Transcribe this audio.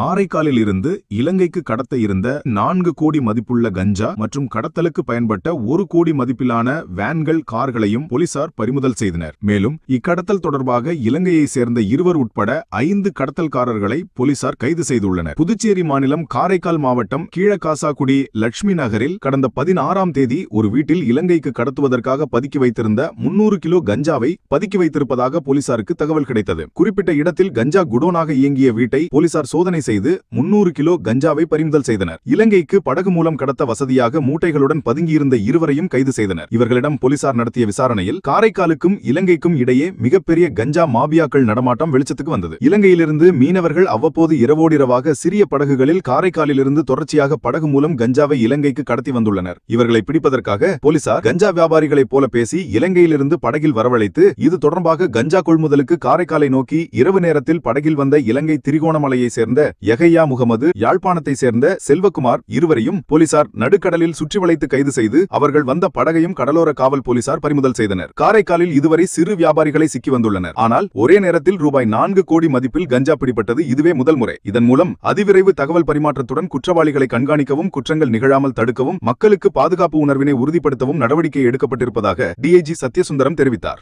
காரைக்காலில் இருந்து இலங்கைக்கு கடத்த இருந்த நான்கு கோடி மதிப்புள்ள கஞ்சா மற்றும் கடத்தலுக்கு பயன்பட்ட ஒரு கோடி மதிப்பிலான வேன்கள் கார்களையும் போலீசார் பறிமுதல் செய்தனர். மேலும் இக்கடத்தல் தொடர்பாக இலங்கையை சேர்ந்த இருவர் உட்பட ஐந்து கடத்தல்காரர்களை போலீசார் கைது செய்துள்ளனர். புதுச்சேரி மாநிலம் காரைக்கால் மாவட்டம் கீழகாசாக்குடி லட்சுமி நகரில் கடந்த பதினாறாம் தேதி ஒரு வீட்டில் இலங்கைக்கு கடத்துவதற்காக பதுக்கி வைத்திருந்த முன்னூறு கிலோ கஞ்சாவை பதுக்கி வைத்திருப்பதாக போலீசாருக்கு தகவல் கிடைத்தது. குறிப்பிட்ட இடத்தில் கஞ்சா குடோனாக இயங்கிய வீட்டை போலீசார் சோதனை செய்து முன்னூறு கிலோ கஞ்சாவை பறிமுதல் செய்தனர். இலங்கைக்கு படகு மூலம் கடத்த வசதியாக மூட்டைகளுடன் பதுங்கியிருந்த இருவரையும் கைது செய்தனர். இவர்களிடம் போலீசார் நடத்திய விசாரணையில் காரைக்காலுக்கும் இலங்கைக்கும் இடையே மிகப்பெரிய கஞ்சா மாபியாக்கள் நடமாட்டம் வெளிச்சத்துக்கு வந்தது. இலங்கையிலிருந்து மீனவர்கள் அவ்வப்போது இரவோடிரவாக சிறிய படகுகளில் காரைக்காலிலிருந்து தொடர்ச்சியாக படகு மூலம் கஞ்சாவை இலங்கைக்கு கடத்தி வந்துள்ளனர். இவர்களை பிடிப்பதற்காக போலீசார் கஞ்சா வியாபாரிகளைப் போல பேசி இலங்கையிலிருந்து படகில் வரவழைத்து இது தொடர்பாக கஞ்சா கொள்முதலுக்கு காரைக்காலை நோக்கி இரவு நேரத்தில் படகில் வந்த இலங்கை திரிகோணமலையை சேர்ந்த யகையா முகமது யாழ்ப்பாணத்தை சேர்ந்த செல்வகுமார் இருவரையும் போலீசார் நடுக்கடலில் சுற்றி வளைத்து கைது செய்து அவர்கள் வந்த படகையும் கடலோர காவல் போலீசார் பறிமுதல் செய்தனர். காரைக்காலில் இதுவரை சிறு வியாபாரிகளை சிக்கி வந்துள்ளனர். ஆனால் ஒரே நேரத்தில் ரூபாய் நான்கு கோடி மதிப்பில் கஞ்சா பிடிபட்டது இதுவே முதல் முறை. இதன் மூலம் அதிவிரைவு தகவல் பரிமாற்றத்துடன் குற்றவாளிகளை கண்காணிக்கவும் குற்றங்கள் நிகழாமல் தடுக்கவும் மக்களுக்கு பாதுகாப்பு உணர்வினை உறுதிப்படுத்தவும் நடவடிக்கை எடுக்கப்பட்டிருப்பதாக டிஐஜி சத்யசுந்தரம் தெரிவித்தார்.